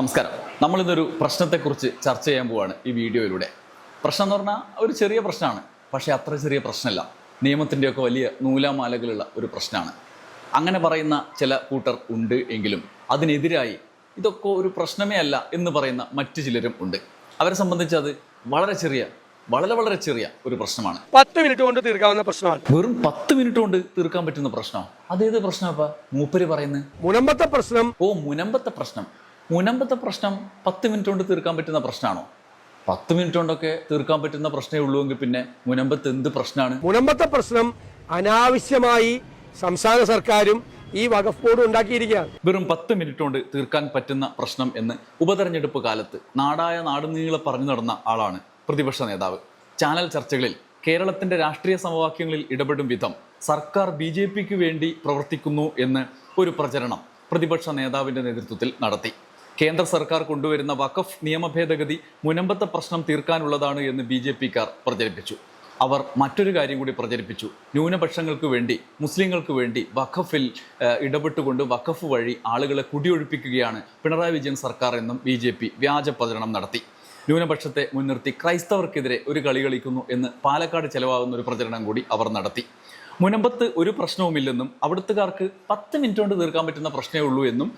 നമസ്കാരം. നമ്മളിന്നൊരു പ്രശ്നത്തെക്കുറിച്ച് ചർച്ച ചെയ്യാൻ പോവാണ് ഈ വീഡിയോയിലൂടെ. പ്രശ്നം എന്ന് പറഞ്ഞാൽ ഒരു ചെറിയ പ്രശ്നമാണ്. പക്ഷേ അത്ര ചെറിയ പ്രശ്നമല്ല നിയമത്തിന്റെയൊക്കെ വലിയ നൂലാമാലകളുള്ള ഒരു പ്രശ്നമാണ്. അങ്ങനെ പറയുന്ന ചില കൂട്ടർ ഉണ്ട് എങ്കിലും അതിനെതിരായി ഇതൊക്കെ ഒരു പ്രശ്നമേ അല്ല എന്ന് പറയുന്ന മറ്റു ചിലരും ഉണ്ട്. അവരെ സംബന്ധിച്ച് അത് വളരെ ചെറിയ വളരെ വളരെ ചെറിയ ഒരു പ്രശ്നമാണ്. പത്ത് മിനിറ്റ് കൊണ്ട് തീർക്കാവുന്ന പ്രശ്നമാണ്. വെറും പത്ത് മിനിറ്റ് കൊണ്ട് തീർക്കാൻ പറ്റുന്ന പ്രശ്നമാണ്? അതേത് പ്രശ്നമാ മൂപ്പര് പറയുന്നത്? മുനമ്പത്തെ പ്രശ്നം. ഓ മുനമ്പത്തെ പ്രശ്നം. മുനമ്പത്തെ പ്രശ്നം പത്ത് മിനിറ്റ് കൊണ്ട് തീർക്കാൻ പറ്റുന്ന പ്രശ്നമാണോ? പത്ത് മിനിറ്റ് കൊണ്ടൊക്കെ തീർക്കാൻ പറ്റുന്ന പ്രശ്നമേ ഉള്ളൂ എങ്കിൽ പിന്നെ മുനമ്പത്ത് എന്ത് പ്രശ്നമാണ്? മുനമ്പത്തെ പ്രശ്നം അനാവശ്യമായി സംസ്ഥാന സർക്കാരും ഈ വഖഫ് ബോർഡ് ഉണ്ടാക്കിയിരിക്കുകയാണ്. വെറും പത്ത് മിനിറ്റ് കൊണ്ട് തീർക്കാൻ പറ്റുന്ന പ്രശ്നം എന്ന് ഉപതെരഞ്ഞെടുപ്പ് കാലത്ത് നാടായ നാടുനീളെ പറഞ്ഞു നടന്ന ആളാണ് പ്രതിപക്ഷ നേതാവ്. ചാനൽ ചർച്ചകളിൽ കേരളത്തിന്റെ രാഷ്ട്രീയ സമവാക്യങ്ങളിൽ ഇടപെടും വിധം സർക്കാർ ബി ജെ പിക്ക് വേണ്ടി പ്രവർത്തിക്കുന്നു എന്ന് ഒരു പ്രചരണം പ്രതിപക്ഷ നേതാവിന്റെ നേതൃത്വത്തിൽ നടത്തി. കേന്ദ്ര സർക്കാർ കൊണ്ടുവരുന്ന വഖഫ് നിയമ ഭേദഗതി മുനമ്പത്തെ പ്രശ്നം തീർക്കാനുള്ളതാണ് എന്ന് ബി ജെ പിക്കാർ പ്രചരിപ്പിച്ചു. അവർ മറ്റൊരു കാര്യം കൂടി പ്രചരിപ്പിച്ചു. ന്യൂനപക്ഷങ്ങൾക്ക് വേണ്ടി മുസ്ലിങ്ങൾക്ക് വേണ്ടി വഖഫിൽ ഇടപെട്ടുകൊണ്ട് വഖഫ് വഴി ആളുകളെ കുടിയൊഴിപ്പിക്കുകയാണ് പിണറായി വിജയൻ സർക്കാർ എന്നും ബി വ്യാജ പ്രചരണം നടത്തി. ന്യൂനപക്ഷത്തെ മുൻനിർത്തി ക്രൈസ്തവർക്കെതിരെ ഒരു കളി കളിക്കുന്നു എന്ന് പാലക്കാട് ചെലവാകുന്ന ഒരു പ്രചരണം കൂടി അവർ നടത്തി. മുനമ്പത്ത് ഒരു പ്രശ്നവുമില്ലെന്നും അവിടുത്തുകാർക്ക് പത്ത് മിനിറ്റ് കൊണ്ട് തീർക്കാൻ പറ്റുന്ന പ്രശ്നമേ ഉള്ളൂ എന്നും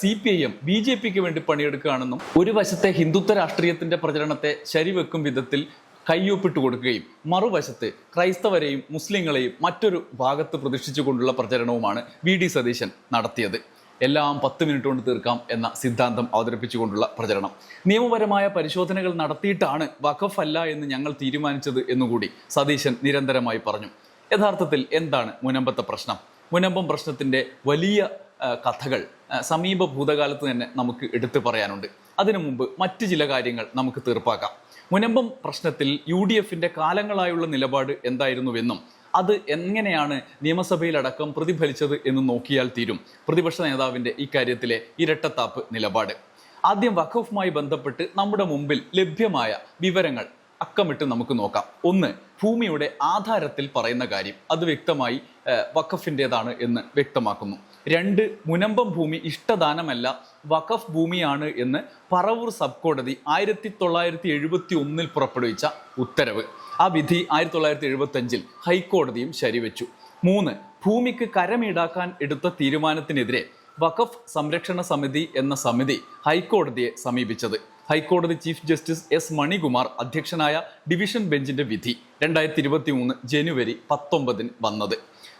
C P I M B J പിക്ക് വേണ്ടി പണിയെടുക്കുകയാണെന്നും ഒരു വശത്തെ ഹിന്ദുത്വ രാഷ്ട്രീയത്തിന്റെ പ്രചരണത്തെ ശരിവെക്കും വിധത്തിൽ കയ്യൊപ്പിട്ട് കൊടുക്കുകയും മറുവശത്ത് ക്രൈസ്തവരെയും മുസ്ലിങ്ങളെയും മറ്റൊരു ഭാഗത്ത് പ്രതിഷ്ഠിച്ചുകൊണ്ടുള്ള പ്രചരണവുമാണ് വി ഡി സതീശൻ നടത്തിയത്. എല്ലാം പത്ത് മിനിറ്റ് കൊണ്ട് തീർക്കാം എന്ന സിദ്ധാന്തം അവതരിപ്പിച്ചുകൊണ്ടുള്ള പ്രചരണം. നിയമപരമായ പരിശോധനകൾ നടത്തിയിട്ടാണ് വഖഫ് അല്ല എന്ന് ഞങ്ങൾ തീരുമാനിച്ചത് എന്നുകൂടി സതീശൻ നിരന്തരമായി പറഞ്ഞു. യഥാർത്ഥത്തിൽ എന്താണ് മുനമ്പത്തെ പ്രശ്നം? മുനമ്പം പ്രശ്നത്തിന്റെ വലിയ കഥകൾ സമീപ ഭൂതകാലത്ത് തന്നെ നമുക്ക് എടുത്തു പറയാനുണ്ട്. അതിനു മുമ്പ് മറ്റു ചില കാര്യങ്ങൾ നമുക്ക് തീർപ്പാക്കാം. മുനമ്പം പ്രശ്നത്തിൽ യു ഡി എഫിന്റെ കാലങ്ങളായുള്ള നിലപാട് എന്തായിരുന്നുവെന്നും അത് എങ്ങനെയാണ് നിയമസഭയിലടക്കം പ്രതിഫലിച്ചത് എന്ന് നോക്കിയാൽ തീരും. പ്രതിപക്ഷ നേതാവിന്റെ ഇക്കാര്യത്തിലെ ഇരട്ടത്താപ്പ് നിലപാട്. ആദ്യം വഖഫുമായി ബന്ധപ്പെട്ട് നമ്മുടെ മുമ്പിൽ ലഭ്യമായ വിവരങ്ങൾ അക്കമിട്ട് നമുക്ക് നോക്കാം. ഒന്ന് ഭൂമിയുടെ ആധാരത്തിൽ പറയുന്ന കാര്യം. അത് വ്യക്തമായി വഖഫിന്റേതാണ് എന്ന് വ്യക്തമാക്കുന്നു. രണ്ട് മുനമ്പം ഭൂമി ഇഷ്ടദാനമല്ല വഖഫ് ഭൂമിയാണ് എന്ന് പറവൂർ സബ് കോടതി ആയിരത്തി തൊള്ളായിരത്തി എഴുപത്തി ഒന്നിൽ പുറപ്പെടുവിച്ച ഉത്തരവ്. ആ വിധി ആയിരത്തി തൊള്ളായിരത്തി എഴുപത്തി അഞ്ചിൽ ഹൈക്കോടതിയും ശരിവെച്ചു. മൂന്ന് ഭൂമിക്ക് കരമീടാക്കാൻ എടുത്ത തീരുമാനത്തിനെതിരെ വഖഫ് സംരക്ഷണ സമിതി എന്ന സമിതി ഹൈക്കോടതിയെ സമീപിച്ചത്. ഹൈക്കോടതി ചീഫ് ജസ്റ്റിസ് എസ് മണികുമാർ അധ്യക്ഷനായ ഡിവിഷൻ ബെഞ്ചിന്റെ വിധി രണ്ടായിരത്തി ഇരുപത്തി മൂന്ന് ജനുവരി പത്തൊമ്പതിന് വന്നത്.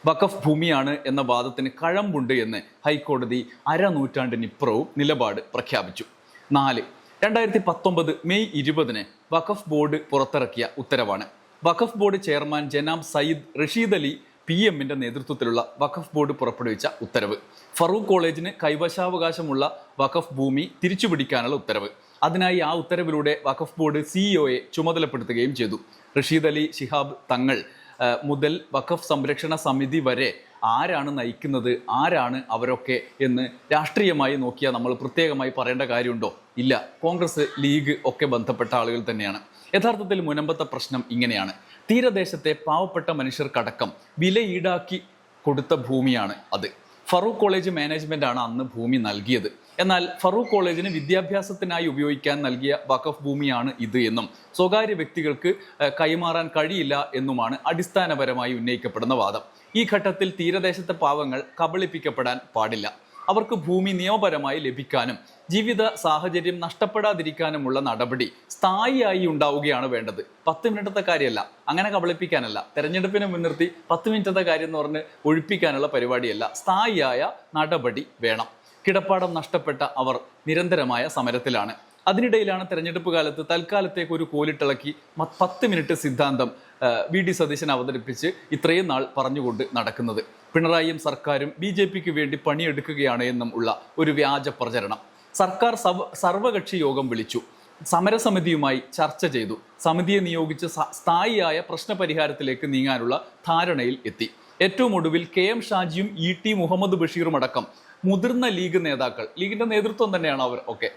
വഖഫ് ഭൂമിയാണ് എന്ന വാദത്തിന് കഴമ്പുണ്ട് എന്ന് ഹൈക്കോടതി അരനൂറ്റാണ്ടിനിപ്പുറവും നിലപാട് പ്രഖ്യാപിച്ചു. നാല് രണ്ടായിരത്തി പത്തൊമ്പത് മെയ് ഇരുപതിന് വഖഫ് ബോർഡ് പുറത്തിറക്കിയ ഉത്തരവാണ്. വഖഫ് ബോർഡ് ചെയർമാൻ ജനാബ് സയ്യിദ് റഷീദ് അലി പി എമ്മിന്റെ നേതൃത്വത്തിലുള്ള വഖഫ് ബോർഡ് പുറപ്പെടുവിച്ച ഉത്തരവ്. ഫറൂഖ് കോളേജിന് കൈവശാവകാശമുള്ള വഖഫ് ഭൂമി തിരിച്ചുപിടിക്കാനുള്ള ഉത്തരവ്. അതിനായി ആ ഉത്തരവിലൂടെ വഖഫ് ബോർഡ് സിഇഒയെ ചുമതലപ്പെടുത്തുകയും ചെയ്തു. റഷീദ് അലി ശിഹാബ് തങ്ങൾ മുതൽ വഖഫ് സംരക്ഷണ സമിതി വരെ ആരാണ് നയിക്കുന്നത് ആരാണ് അവരൊക്കെ എന്ന് രാഷ്ട്രീയമായി നോക്കിയാൽ നമ്മൾ പ്രത്യേകമായി പറയേണ്ട കാര്യമുണ്ടോ? ഇല്ല. കോൺഗ്രസ് ലീഗ് ഒക്കെ ബന്ധപ്പെട്ട ആളുകൾ തന്നെയാണ്. യഥാർത്ഥത്തിൽ മുനമ്പത്തെ പ്രശ്നം ഇങ്ങനെയാണ്. തീരദേശത്തെ പാവപ്പെട്ട മനുഷ്യർക്കടക്കം വില ഈടാക്കി കൊടുത്ത ഭൂമിയാണ് അത്. ഫറൂഖ് കോളേജ് മാനേജ്മെന്റ് ആണ് അന്ന് ഭൂമി നൽകിയത്. എന്നാൽ ഫറൂഖ് കോളേജിന് വിദ്യാഭ്യാസത്തിനായി ഉപയോഗിക്കാൻ നൽകിയ വഖഫ് ഭൂമിയാണ് ഇത് എന്നും സ്വകാര്യ വ്യക്തികൾക്ക് കൈമാറാൻ കഴിയില്ല എന്നുമാണ് അടിസ്ഥാനപരമായി ഉന്നയിക്കപ്പെടുന്ന വാദം. ഈ ഘട്ടത്തിൽ തീരദേശത്തെ പാവങ്ങൾ കബളിപ്പിക്കപ്പെടാൻ പാടില്ല. അവർക്ക് ഭൂമി നിയമപരമായി ലഭിക്കാനും ജീവിത സാഹചര്യം നഷ്ടപ്പെടാതിരിക്കാനുമുള്ള നടപടി സ്ഥായിയായി ഉണ്ടാവുകയാണ് വേണ്ടത്. പത്ത് മിനിറ്റത്തെ കാര്യമല്ല അങ്ങനെ കബളിപ്പിക്കാനല്ല. തെരഞ്ഞെടുപ്പിനെ മുൻനിർത്തി പത്ത് മിനിറ്റത്തെ കാര്യം എന്ന് പറഞ്ഞ് ഒഴിപ്പിക്കാനുള്ള പരിപാടിയല്ല സ്ഥായിയായ നടപടി വേണം. കിടപ്പാടം നഷ്ടപ്പെട്ട അവർ നിരന്തരമായ സമരത്തിലാണ്. അതിനിടയിലാണ് തെരഞ്ഞെടുപ്പ് കാലത്ത് തൽക്കാലത്തേക്ക് ഒരു കോലിട്ടിളക്കി പത്ത് മിനിറ്റ് സിദ്ധാന്തം വി. ഡി. സതീശൻ അവതരിപ്പിച്ച് ഇത്രയും നാൾ പറഞ്ഞുകൊണ്ട് നടക്കുന്നത്. പിണറായിയും സർക്കാരും ബി. ജെ. പിക്ക് വേണ്ടി പണിയെടുക്കുകയാണ് എന്നും ഉള്ള ഒരു വ്യാജ പ്രചരണം. സർക്കാർ സർവകക്ഷി യോഗം വിളിച്ചു. സമരസമിതിയുമായി ചർച്ച ചെയ്തു. സമിതിയെ നിയോഗിച്ച് സ്ഥായിയായ പ്രശ്നപരിഹാരത്തിലേക്ക് നീങ്ങാനുള്ള ധാരണയിൽ എത്തി. ഏറ്റവും ഒടുവിൽ കെ. എം. ഷാജിയും ഇ. ടി. മുഹമ്മദ് ബഷീറും അടക്കം മുതിർന്ന ലീഗ് നേതാക്കൾ ലീഗിന്റെ നേതൃത്വം തന്നെയാണ് അവർ ഒക്കെ.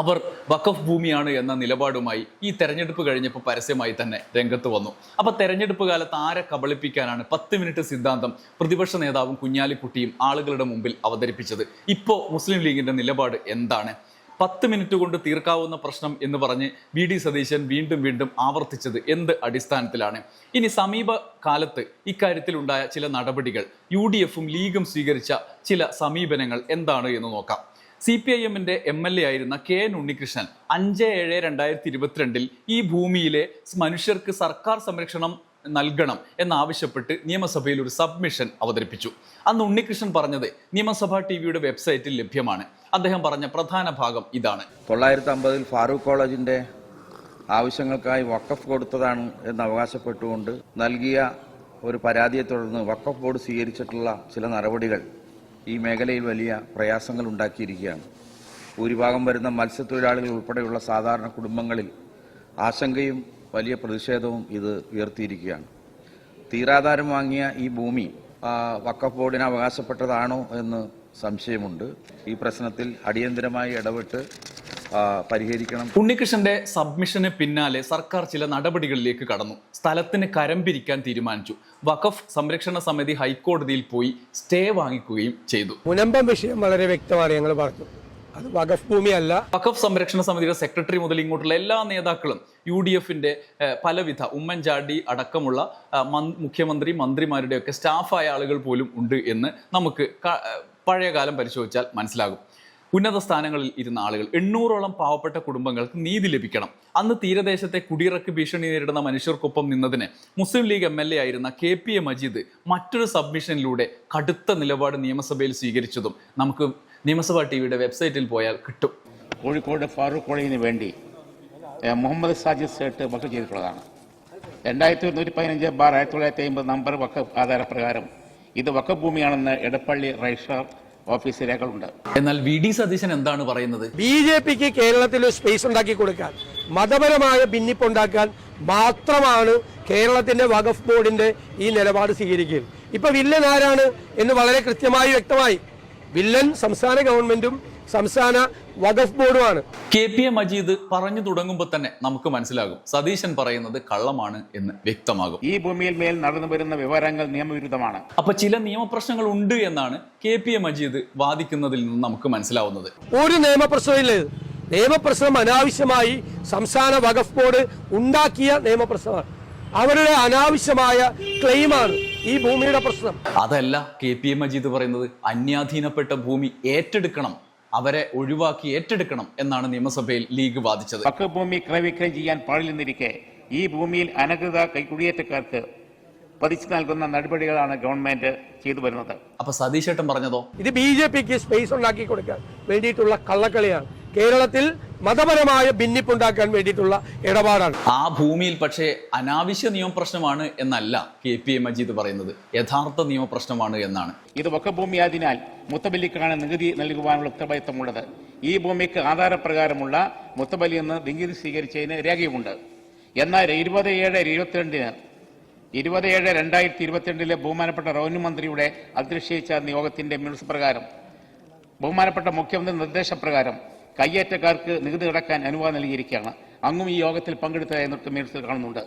അവർ വഖഫ് ഭൂമിയാണ് എന്ന നിലപാടുമായി ഈ തെരഞ്ഞെടുപ്പ് കഴിഞ്ഞപ്പോൾ പരസ്യമായി തന്നെ രംഗത്ത് വന്നു. അപ്പൊ തെരഞ്ഞെടുപ്പ് കാലത്ത് ആരെ കബളിപ്പിക്കാനാണ് പത്ത് മിനിറ്റ് സിദ്ധാന്തം പ്രതിപക്ഷ നേതാവും കുഞ്ഞാലിക്കുട്ടിയും ആളുകളുടെ മുമ്പിൽ അവതരിപ്പിച്ചത്? ഇപ്പോ മുസ്ലിം ലീഗിന്റെ നിലപാട് എന്താണ്? പത്ത് മിനിറ്റ് കൊണ്ട് തീർക്കാവുന്ന പ്രശ്നം എന്ന് പറഞ്ഞ് വി ഡി സതീശൻ വീണ്ടും വീണ്ടും ആവർത്തിച്ചത് എന്ത് അടിസ്ഥാനത്തിലാണ്? ഇനി സമീപ കാലത്ത് ഇക്കാര്യത്തിലുണ്ടായ ചില നടപടികൾ യു ഡി എഫും ലീഗും സ്വീകരിച്ച ചില സമീപനങ്ങൾ എന്താണ് എന്ന് നോക്കാം. സി പി ഐ എമ്മിന്റെ എം എൽ എ ആയിരുന്ന കെ എൻ ഉണ്ണികൃഷ്ണൻ അഞ്ച് ഏഴ് രണ്ടായിരത്തി ഇരുപത്തിരണ്ടിൽ ഈ ഭൂമിയിലെ മനുഷ്യർക്ക് സർക്കാർ സംരക്ഷണം നൽകണം എന്നാവശ്യപ്പെട്ട് നിയമസഭയിൽ ഒരു സബ്മിഷൻ അവതരിപ്പിച്ചു. അന്ന് ഉണ്ണികൃഷ്ണൻ പറഞ്ഞത് നിയമസഭാ ടി വിയുടെ വെബ്സൈറ്റിൽ ലഭ്യമാണ്. അദ്ദേഹം പറഞ്ഞ പ്രധാന ഭാഗം ഇതാണ്. തൊള്ളായിരത്തി അമ്പതിൽ ഫാറൂഖ് കോളേജിന്റെ ആവശ്യങ്ങൾക്കായി വക്കഫ് കൊടുത്തതാണ് എന്ന് അവകാശപ്പെട്ടുകൊണ്ട് നൽകിയ ഒരു പരാതിയെ തുടർന്ന് വക്കഫ് ബോർഡ് സ്വീകരിച്ചിട്ടുള്ള ചില നടപടികൾ ഈ മേഖലയിൽ വലിയ പ്രയാസങ്ങൾ ഉണ്ടാക്കിയിരിക്കുകയാണ്. ഭൂരിഭാഗം വരുന്ന മത്സ്യത്തൊഴിലാളികൾ ഉൾപ്പെടെയുള്ള സാധാരണ കുടുംബങ്ങളിൽ ആശങ്കയും വലിയ പ്രതിഷേധവും ഇത് ഉയർത്തിയിരിക്കുകയാണ്. തീരാധാരം വാങ്ങിയ ഈ ഭൂമി വക്കഫ് വഖഫ് ബോർഡിന് അവകാശപ്പെട്ടതാണോ എന്ന് സംശയമുണ്ട്. ഈ പ്രശ്നത്തിൽ അടിയന്തരമായി ഇടപെട്ട് പരിഹരിക്കണം. ഉണ്ണികൃഷ്ണന്റെ സബ്മിഷന് പിന്നാലെ സർക്കാർ ചില നടപടികളിലേക്ക് കടന്നു. സ്ഥലത്തിന് കരം പിരിക്കാൻ തീരുമാനിച്ചു. വഖഫ് സംരക്ഷണ സമിതി ഹൈക്കോടതിയിൽ പോയി സ്റ്റേ വാങ്ങിക്കുകയും ചെയ്തു. മുനമ്പം വിഷയം വളരെ വ്യക്തമാണ് ഞങ്ങൾ പറഞ്ഞു. അത് വഖഫ് ഭൂമിയല്ല വഖഫ് സംരക്ഷണ സമിതിയുടെ സെക്രട്ടറി മുതൽ ഇങ്ങോട്ടുള്ള എല്ലാ നേതാക്കളും യു ഡി എഫിന്റെ പലവിധ ഉമ്മൻചാണ്ടി അടക്കമുള്ള മുഖ്യമന്ത്രി മന്ത്രിമാരുടെയൊക്കെ സ്റ്റാഫായ ആളുകൾ പോലും ഉണ്ട് എന്ന് നമുക്ക് പഴയ കാലം പരിശോധിച്ചാൽ മനസ്സിലാകും. ഉന്നത സ്ഥാനങ്ങളിൽ ഇരുന്ന ആളുകൾ എണ്ണൂറോളം പാവപ്പെട്ട കുടുംബങ്ങൾക്ക് നീതി ലഭിക്കണം. അന്ന് തീരദേശത്തെ കുടിയിറക്ക് ഭീഷണി നേരിടുന്ന മനുഷ്യർക്കൊപ്പം നിന്നതിന് Muslim League M L A ആയിരുന്ന കെ പി എ മജീദ് മറ്റൊരു സബ്മിഷനിലൂടെ കടുത്ത നിലപാട് നിയമസഭയിൽ സ്വീകരിച്ചതും നമുക്ക് നിയമസഭാ ടി വിയുടെ വെബ്സൈറ്റിൽ പോയാൽ കിട്ടും. കോഴിക്കോട് ഫാറൂഖ് കോളേജിന് വേണ്ടി മുഹമ്മദ് സാജിദ് സേട്ട് വക്ക് ചെയ്തിട്ടുള്ളതാണ്. രണ്ടായിരത്തി നൂറ്റി പതിനഞ്ച് ബാർ ആയിരത്തി തൊള്ളായിരത്തി അമ്പത് നമ്പർ വക്ക് ആധാരപ്രകാരം ഇത് വക്കഭൂമിയാണെന്ന് എടപ്പള്ളി രജിസ്ട്രാർ ഓഫീസ് രേഖകളുണ്ട്. എന്നാൽ വി ഡി സതീശൻ എന്താണ് പറയുന്നത്? ബി ജെ പിക്ക് കേരളത്തിൽ ഒരു സ്പേസ് ഉണ്ടാക്കി കൊടുക്കാൻ മതപരമായ ഭിന്നിപ്പുണ്ടാക്കാൻ മാത്രമാണ് കേരളത്തിന്റെ വഖഫ് ബോർഡിന്റെ ഈ നിലപാട് സ്വീകരിക്കുക ഇപ്പൊ വില്ലൻ ആരാണ് എന്ന് വളരെ കൃത്യമായി വ്യക്തമായി വില്ലൻ സംസ്ഥാന ഗവൺമെന്റും സംസ്ഥാന വഖഫ് ബോർഡുമാണ്. കെ പി എ മജീദ് പറഞ്ഞു തുടങ്ങുമ്പോൾ തന്നെ നമുക്ക് മനസ്സിലാകും. സതീശൻ പറയുന്നത് കള്ളമാണ് എന്ന് വ്യക്തമാകും. ഈ ഭൂമിയിൽ മേൽ നടന്നു വരുന്ന വിവരങ്ങൾ നിയമവിരുദ്ധമാണ്. അപ്പൊ ചില നിയമപ്രശ്നങ്ങൾ ഉണ്ട് എന്നാണ് കെ പി എ മജീദ് വാദിക്കുന്നതിൽ നിന്ന് നമുക്ക് മനസ്സിലാവുന്നത്. ഒരു നിയമപ്രശ്നമില്ല നിയമപ്രശ്നം അനാവശ്യമായി സംസ്ഥാന വഖഫ് ബോർഡ് ഉണ്ടാക്കിയ നിയമപ്രശ്നമാണ്. അവരുടെ അനാവശ്യമായ ക്ലെയിമാണ്. ഈ ഭൂമിയുടെ പ്രശ്നം. അതല്ല കെ പി എ മജീദ് പറയുന്നത് അന്യാധീനപ്പെട്ട ഭൂമി ഏറ്റെടുക്കണം അവരെ ഒഴിവാക്കി ഏറ്റെടുക്കണം എന്നാണ് നിയമസഭയിൽ ലീഗ് വാദിച്ചത്. ഭൂമി ക്രയവിക്രയം ചെയ്യാൻ പാടില്ലെന്നിരിക്കെ ഈ ഭൂമിയിൽ അനധികൃത കൈക്കുടിയേറ്റക്കാർക്ക് പതിച്ചു നൽകുന്ന നടപടികളാണ് ഗവൺമെന്റ് ചെയ്തു വരുന്നത്. അപ്പൊ സതീശേട്ടൻ പറഞ്ഞതോ? ഇത് ബി ജെ പിക്ക് സ്പേസ് ഉണ്ടാക്കി കൊടുക്കാൻ വേണ്ടിയിട്ടുള്ള കള്ളക്കളിയാണ്. കേരളത്തിൽ മതപരമായ ഭിന്നിപ്പുണ്ടാക്കാൻ വേണ്ടിയിട്ടുള്ള ഇടപാടാണ്. ആ ഭൂമിയിൽ പക്ഷേ അനാവശ്യ നിയമപ്രശ്നമാണ് എന്നല്ല കെ പി എ മജീദ് പറയുന്നത്. യഥാർത്ഥ നിയമപ്രശ്നമാണ് എന്നാണ്. ഇത് വക്കഫ് ഭൂമിയായതിനാൽ മുത്തബലിക്കാണ് നികുതി നൽകുവാനുള്ള ഉത്തരവാദിത്തമുള്ളത്. ഈ ഭൂമിക്ക് ആധാരപ്രകാരമുള്ള മുത്തബലി എന്ന് നികുതി സ്വീകരിച്ചതിന് രേഖയുമുണ്ട്. എന്നാൽ ഇരുപത് ഏഴ് ഇരുപത്തിരണ്ടിന് ഇരുപത് ഏഴ് രണ്ടായിരത്തി ഇരുപത്തിരണ്ടിലെ ബഹുമാനപ്പെട്ട റവന്യൂ മന്ത്രിയുടെ അധ്യക്ഷയിച്ച നിയോഗത്തിന്റെ മിനിറ്റ്സ് പ്രകാരം ബഹുമാനപ്പെട്ട മുഖ്യമന്ത്രി നിർദ്ദേശപ്രകാരം കയ്യേറ്റക്കാർക്ക് നികുതി അടക്കാൻ അനുവാദം നൽകിയിരിക്കുകയാണ്. അങ്ങും ഈ യോഗത്തിൽ പങ്കെടുത്തതായി മിനിറ്റ്സിൽ കാണുന്നുണ്ട്.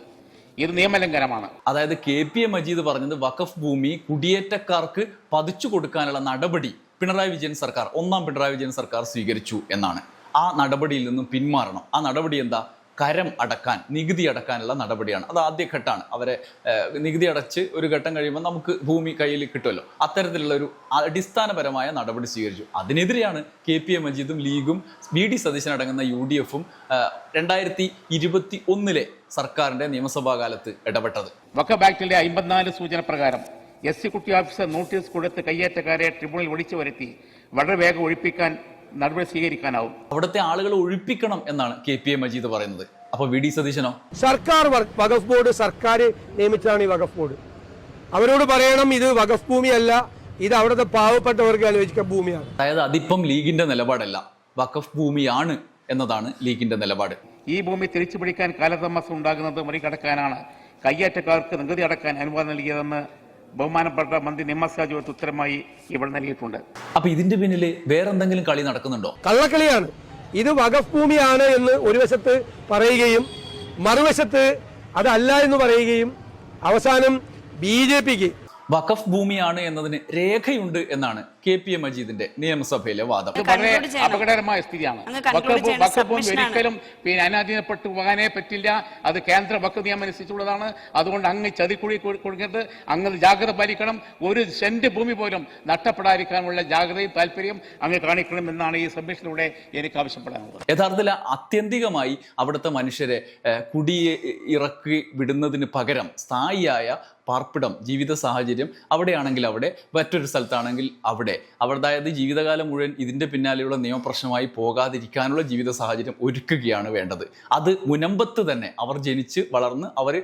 ഇത് നിയമലംഘനമാണ്. അതായത് കെ പി എ മജീദ് പറഞ്ഞത് വഖഫ് ഭൂമി കുടിയേറ്റക്കാർക്ക് പതിച്ചു കൊടുക്കാനുള്ള നടപടി പിണറായി വിജയൻ സർക്കാർ ഒന്നാം പിണറായി വിജയൻ സർക്കാർ സ്വീകരിച്ചു എന്നാണ്. ആ നടപടിയിൽ നിന്നും പിന്മാറണം. ആ നടപടി എന്താ? കരം അടക്കാൻ നികുതി അടക്കാനുള്ള നടപടിയാണ്. അത് ആദ്യഘട്ടമാണ്. അവരെ നികുതി അടച്ച് ഒരു ഘട്ടം കഴിയുമ്പോൾ നമുക്ക് ഭൂമി കയ്യിൽ കിട്ടുമല്ലോ. അത്തരത്തിലുള്ള ഒരു അടിസ്ഥാനപരമായ നടപടി സ്വീകരിച്ചു. അതിനെതിരെയാണ് കെ പി എ മജീദും ലീഗും ബി ഡി സതീശൻ അടങ്ങുന്ന യു ഡി എഫും രണ്ടായിരത്തി ഇരുപത്തി ഒന്നിലെ സർക്കാരിന്റെ നിയമസഭാ കാലത്ത് ഇടപെട്ടത് ആക്ടിലെ അമ്പത്തിനാല് സൂചന പ്രകാരം എസ് സി കുട്ടി ഓഫീസർ നോട്ടീസ് കൊടുത്ത് കയ്യേറ്റക്കാരെ ട്രിബ്യൂണൽ വിളിച്ചു വരുത്തി വളരെ വേഗം ഒഴിപ്പിക്കാൻ നടപടി സ്വീകരിക്കാനാവും. അവിടുത്തെ ആളുകളെ ഒഴിപ്പിക്കണം എന്നാണ് കെ പി എ മജീദ് പറയുന്നത്. അപ്പൊ വി ഡി സതീശനോ? സർക്കാർ വകഫ് വഖഫ് ബോർഡ് സർക്കാർ നിയമിച്ചതാണ് ഈ വഖഫ് ബോർഡ്. അവരോട് പറയണം ഇത് വഖഫ് ഭൂമിയല്ല ഇത് അവിടുത്തെ പാവപ്പെട്ടവർക്ക് അനുവദിച്ച ഭൂമിയാണ്. അതായത് അതിപ്പം ലീഗിന്റെ നിലപാടല്ല വഖഫ് ഭൂമിയാണ് എന്നതാണ് ലീഗിന്റെ നിലപാട്. ഈ ഭൂമി തിരിച്ചു പിടിക്കാൻ കാലതാമസം ഉണ്ടാകുന്നത് മറികടക്കാനാണ്. കയ്യേറ്റക്കാർക്ക് നികുതി അടക്കാൻ അനുവാദം നൽകിയതെന്ന് ബഹുമാനപ്പെട്ട മന്ത്രി നിമ്മസ് നിയമസാജുവത്ത് ഉത്തരമായി ഇവിടെ നൽകിയിട്ടുണ്ട്. അപ്പൊ ഇതിന്റെ പിന്നിൽ വേറെന്തെങ്കിലും കളി നടക്കുന്നുണ്ടോ? കള്ളക്കളിയാണ്. ഇത് വഖഫ് ഭൂമിയാണ് എന്ന് ഒരു വശത്ത് പറയുകയും മറുവശത്ത് അതല്ല എന്ന് പറയുകയും അവസാനം ബി ജെ പിക്ക് വഖഫ് ഭൂമിയാണ് എന്നതിന് രേഖയുണ്ട് എന്നാണ് കെ പി എ മജീദിന്റെ നിയമസഭയിലെ വാദം. വളരെ അപകടകരമായ സ്ഥിതിയാണ്. അങ്ങ് വഖഫ് വഖഫ് ഭൂമി. ഒരിക്കലും പിന്നെ അനാധീനപ്പെട്ടു പോകാനേ പറ്റില്ല. അത് കേന്ദ്ര വഖഫ് നിയമം അനുസരിച്ചുള്ളതാണ് അതുകൊണ്ട് അങ്ങ് ചതിക്കുഴി കൊടുക്കരുത്. അങ്ങ് ജാഗ്രത പാലിക്കണം. ഒരു സെന്റ് ഭൂമി പോലും നഷ്ടപ്പെടാതിരിക്കാനുള്ള ജാഗ്രതയും താല്പര്യം അങ്ങ് കാണിക്കണം എന്നാണ് ഈ സബ്മിഷനിലൂടെ എനിക്ക് ആവശ്യപ്പെടാനുള്ളത്. യഥാർത്ഥത്തിൽ അത്യന്തികമായി അവിടുത്തെ മനുഷ്യരെ കുടിയെ ഇറക്കി വിടുന്നതിന് പകരം സ്ഥായിയായ പാർപ്പിടം ജീവിത സാഹചര്യം അവിടെയാണെങ്കിൽ അവിടെ മറ്റൊരു സ്ഥലത്താണെങ്കിൽ അവിടെ. അതായത് ജീവിതകാലം മുഴുവൻ ഇതിന്റെ പിന്നാലെയുള്ള നിയമപ്രശ്നമായി പോകാതിരിക്കാനുള്ള ജീവിത സാഹചര്യം ഒരുക്കുകയാണ് വേണ്ടത്. അത് മുനമ്പത്ത് തന്നെ അവർ ജനിച്ച് വളർന്ന് അവർ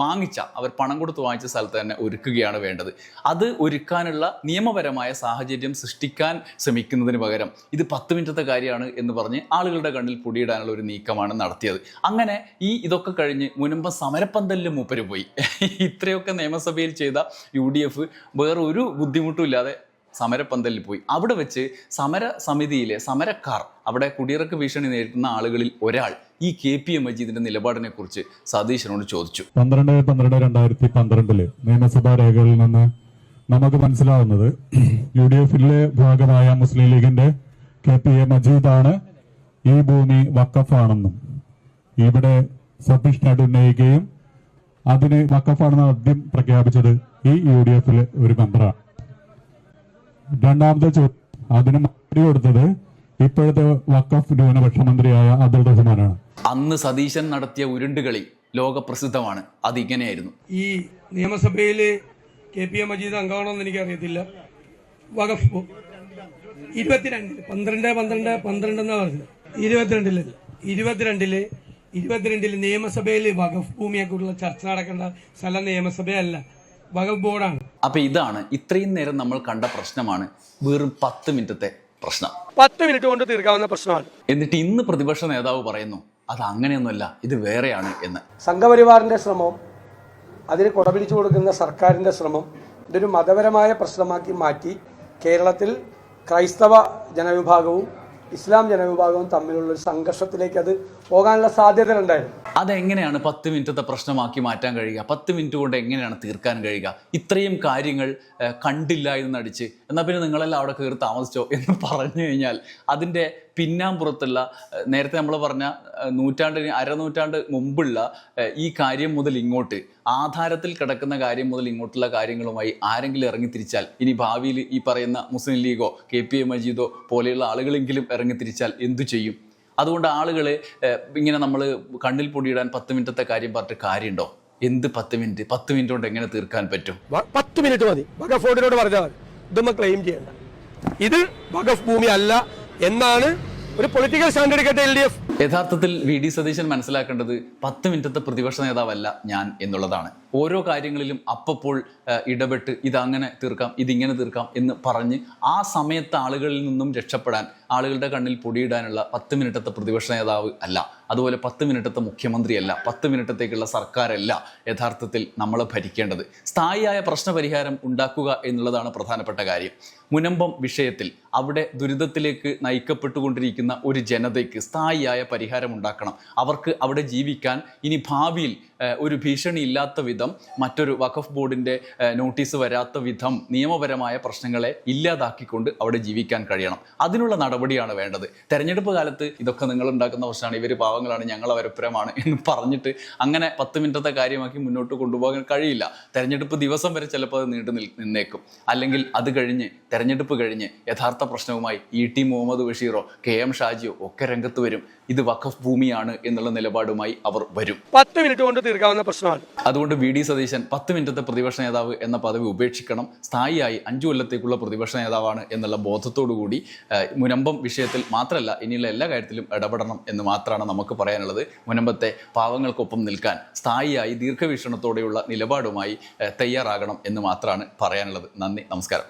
വാങ്ങിച്ച അവർ പണം കൊടുത്ത് വാങ്ങിച്ച സ്ഥലത്ത് തന്നെ ഒരുക്കുകയാണ് വേണ്ടത്. അത് ഒരുക്കാനുള്ള നിയമപരമായ സാഹചര്യം സൃഷ്ടിക്കാൻ ശ്രമിക്കുന്നതിന് പകരം ഇത് പത്ത് മിനിറ്റത്തെ കാര്യമാണ് എന്ന് പറഞ്ഞ് ആളുകളുടെ കണ്ണിൽ പൊടിയിടാനുള്ള ഒരു നീക്കമാണ് നടത്തിയത്. അങ്ങനെ ഈ ഇതൊക്കെ കഴിഞ്ഞ് മുനമ്പ സമരപ്പന്തലിൽ മൂപ്പര് പോയി. ഇത്രയൊക്കെ നിയമസഭയിൽ ചെയ്ത യു ഡി എഫ് വേറെ ഒരു ബുദ്ധിമുട്ടും ഇല്ലാതെ സമരപ്പന്തലിൽ പോയി. അവിടെ വെച്ച് സമര സമിതിയിലെ സമരക്കാർ അവിടെ കുടിയിറക്ക് ഭീഷണി നേരിടുന്ന ആളുകളിൽ ഒരാൾ ഈ കെ പി എം മജീദിന്റെ നിലപാടിനെ കുറിച്ച് സതീശനോട് ചോദിച്ചു. പന്ത്രണ്ട് പന്ത്രണ്ട് രണ്ടായിരത്തി പന്ത്രണ്ടിൽ നിയമസഭാ രേഖകളിൽ നിന്ന് നമുക്ക് മനസ്സിലാവുന്നത് യു ഡി എഫിലെ ഭാഗമായ മുസ്ലിം ലീഗിന്റെ കെ പി എ മജീദാണ് ഈ ഭൂമി വക്കഫാണെന്നും ഇവിടെ സതീഷ് ഉന്നയിക്കുകയും അതിന് വക്കഫാണെന്ന് ആദ്യം പ്രഖ്യാപിച്ചത് ഈ യു ഡി എഫിലെ ഒരു മെമ്പറാണ് രണ്ടാമത്തെ ചോദ്യം അതിന് മറുപടി കൊടുത്തത് ഇപ്പോഴത്തെ വക്കഫ് ന്യൂനപക്ഷ മന്ത്രിയായ അബ്ദുൾ റഹ്മാനാണ്. അന്ന് സതീശൻ നടത്തിയ ഉരുണ്ടുകളി ലോകപ്രസിദ്ധമാണ് അതിങ്ങനെയായിരുന്നു. ഈ നിയമസഭയിൽ കെ പി എ മജീദ് അംഗമാണോന്ന് എനിക്കറിയത്തില്ല. വഖഫ് ഇരുപത്തിരണ്ടിൽ പന്ത്രണ്ട് പന്ത്രണ്ട് പന്ത്രണ്ട് എന്നാ പറഞ്ഞത്? ഇരുപത്തിരണ്ടിൽ ഇരുപത്തിരണ്ടിൽ ഇരുപത്തിരണ്ടിൽ നിയമസഭയിൽ വഖഫ് ഭൂമിയെക്കുറിച്ചുള്ള ചർച്ച നടക്കേണ്ട സ്ഥലം നിയമസഭയല്ല. വഖഫ് ബോർഡാണ്. അപ്പൊ ഇതാണ് ഇത്രയും നേരം നമ്മൾ കണ്ട പ്രശ്നമാണ് വെറും പത്ത് മിനിറ്റത്തെ പ്രശ്നം. പത്ത് മിനിറ്റ് കൊണ്ട് തീർക്കാവുന്ന പ്രശ്നമാണ്. എന്നിട്ട് ഇന്ന് പ്രതിപക്ഷ നേതാവ് പറയുന്നു അത് അങ്ങനെയൊന്നുമല്ല ഇത് വേറെയാണ് എന്ന്. സംഘപരിവാറിന്റെ ശ്രമം അതിന് കുടപിടിച്ചു കൊടുക്കുന്ന സർക്കാരിന്റെ ശ്രമം ഇതൊരു മതപരമായ പ്രശ്നമാക്കി മാറ്റി കേരളത്തിൽ ക്രൈസ്തവ ജനവിഭാഗവും ഇസ്ലാം ജനവിഭാഗവും തമ്മിലുള്ള ഒരു സംഘർഷത്തിലേക്ക് അത് പോകാനുള്ള സാധ്യതകളുണ്ടായിരുന്നു. അതെങ്ങനെയാണ് പത്ത് മിനിറ്റത്തെ പ്രശ്നമാക്കി മാറ്റാൻ കഴിയുക? പത്ത് മിനിറ്റ് കൊണ്ട് എങ്ങനെയാണ് തീർക്കാൻ കഴിയുക? ഇത്രയും കാര്യങ്ങൾ കണ്ടില്ല എന്ന് നടിച്ച് എന്നാൽ പിന്നെ നിങ്ങളെല്ലാം അവിടെ കയറി താമസിച്ചോ എന്ന് പറഞ്ഞു കഴിഞ്ഞാൽ അതിന്റെ പിന്നാമ്പുറത്തുള്ള നേരത്തെ നമ്മൾ പറഞ്ഞ നൂറ്റാണ്ടിന് അരനൂറ്റാണ്ട് മുമ്പുള്ള ഈ കാര്യം മുതൽ ഇങ്ങോട്ട് ആധാരത്തിൽ കിടക്കുന്ന കാര്യം മുതൽ ഇങ്ങോട്ടുള്ള കാര്യങ്ങളുമായി ആരെങ്കിലും ഇറങ്ങിത്തിരിച്ചാൽ ഇനി ഭാവിയിൽ ഈ പറയുന്ന മുസ്ലിം ലീഗോ കെ പി എ മജീദോ പോലെയുള്ള ആളുകളെങ്കിലും ഇറങ്ങിത്തിരിച്ചാൽ എന്തു ചെയ്യും? അതുകൊണ്ട് ആളുകൾ ഇങ്ങനെ നമ്മൾ കണ്ണിൽ പൊടിയിടാൻ പത്ത് മിനിറ്റത്തെ കാര്യം പറഞ്ഞിട്ട് കാര്യമുണ്ടോ? എന്ത് പത്ത് മിനിറ്റ്? പത്ത് മിനിറ്റ് കൊണ്ട് എങ്ങനെ തീർക്കാൻ പറ്റും? പത്ത് മിനിറ്റ് മതി. വകഫോർഡിനോട് പറഞ്ഞാൽ മതി. ഇതൊന്നും ക്ലെയിം ചെയ്യണ്ട. ഇത് വകഫ് ഭൂമി അല്ല എന്നാണ് ഒരു പൊളിറ്റിക്കൽ സ്റ്റാൻഡേർഡ് എടുക്കട്ടെ എൽ ഡി എഫ് യഥാർത്ഥത്തിൽ വി ഡി സതീശൻ മനസ്സിലാക്കേണ്ടത് പത്ത് മിനിറ്റത്തെ പ്രതിപക്ഷ നേതാവല്ല ഞാൻ എന്നുള്ളതാണ്. ഓരോ കാര്യങ്ങളിലും അപ്പപ്പോൾ ഇടപെട്ട് ഇതങ്ങനെ തീർക്കാം ഇതിങ്ങനെ തീർക്കാം എന്ന് പറഞ്ഞ് ആ സമയത്ത് ആളുകളിൽ നിന്നും രക്ഷപ്പെടാൻ ആളുകളുടെ കണ്ണിൽ പൊടിയിടാനുള്ള പത്ത് മിനിറ്റത്തെ പ്രതിപക്ഷ നേതാവ് അല്ല. അതുപോലെ പത്ത് മിനിറ്റത്തെ മുഖ്യമന്ത്രിയല്ല പത്ത് മിനിറ്റത്തേക്കുള്ള സർക്കാരല്ല യഥാർത്ഥത്തിൽ നമ്മൾ ഭരിക്കേണ്ടത്. സ്ഥായിയായ പ്രശ്നപരിഹാരം ഉണ്ടാക്കുക എന്നുള്ളതാണ് പ്രധാനപ്പെട്ട കാര്യം. മുനമ്പം വിഷയത്തിൽ അവിടെ ദുരിതത്തിലേക്ക് നയിക്കപ്പെട്ടുകൊണ്ടിരിക്കുന്ന ഒരു ജനതയ്ക്ക് സ്ഥായിയായ പരിഹാരം ഉണ്ടാക്കണം. അവർക്ക് അവിടെ ജീവിക്കാൻ ഇനി ഭാവിയിൽ ഒരു ഭീഷണി ഇല്ലാത്ത വിധം മറ്റൊരു വഖഫ് ബോർഡിന്റെ നോട്ടീസ് വരാത്ത വിധം നിയമപരമായ പ്രശ്നങ്ങളെ ഇല്ലാതാക്കിക്കൊണ്ട് അവിടെ ജീവിക്കാൻ കഴിയണം. അതിനുള്ള നടപടിയാണ് വേണ്ടത്. തെരഞ്ഞെടുപ്പ് കാലത്ത് ഇതൊക്കെ നിങ്ങൾ ഉണ്ടാക്കുന്ന പ്രശ്നമാണ്. ഇവർ പാവങ്ങളാണ് ഞങ്ങൾ അവരപ്പുരമാണ് എന്ന് പറഞ്ഞിട്ട് അങ്ങനെ പത്ത് മിനിറ്റത്തെ കാര്യമാക്കി മുന്നോട്ട് കൊണ്ടുപോകാൻ കഴിയില്ല. തെരഞ്ഞെടുപ്പ് ദിവസം വരെ ചിലപ്പോൾ അത് നീണ്ടു നിന്നേക്കും. അല്ലെങ്കിൽ അത് കഴിഞ്ഞ് തെരഞ്ഞെടുപ്പ് കഴിഞ്ഞ് യഥാർത്ഥ പ്രശ്നവുമായി ഇ ടി മുഹമ്മദ് ബഷീറോ കെ എം ഷാജിയോ ഒക്കെ രംഗത്ത് വരും. ഇത് വഖഫ് ഭൂമിയാണ് എന്നുള്ള നിലപാടുമായി അവർ വരും. പത്ത് മിനിറ്റ് കൊണ്ട് തീർക്കാവുന്ന പ്രശ്നമാണ്. അതുകൊണ്ട് വി ഡി സതീശൻ പത്ത് മിനിറ്റത്തെ പ്രതിപക്ഷ നേതാവ് എന്ന പദവി ഉപേക്ഷിക്കണം. സ്ഥായിയായി അഞ്ചു കൊല്ലത്തേക്കുള്ള പ്രതിപക്ഷ നേതാവാണ് എന്നുള്ള ബോധത്തോടു കൂടി ഏഹ്, മുനമ്പം വിഷയത്തിൽ മാത്രമല്ല ഇനിയുള്ള എല്ലാ കാര്യത്തിലും ഇടപെടണം എന്ന് മാത്രമാണ് നമുക്ക് പറയാനുള്ളത്. മുനമ്പത്തെ പാവങ്ങൾക്കൊപ്പം നിൽക്കാൻ സ്ഥായിയായി ദീർഘവീക്ഷണത്തോടെയുള്ള നിലപാടുമായി തയ്യാറാകണം എന്ന് മാത്രമാണ് പറയാനുള്ളത്. നന്ദി നമസ്കാരം.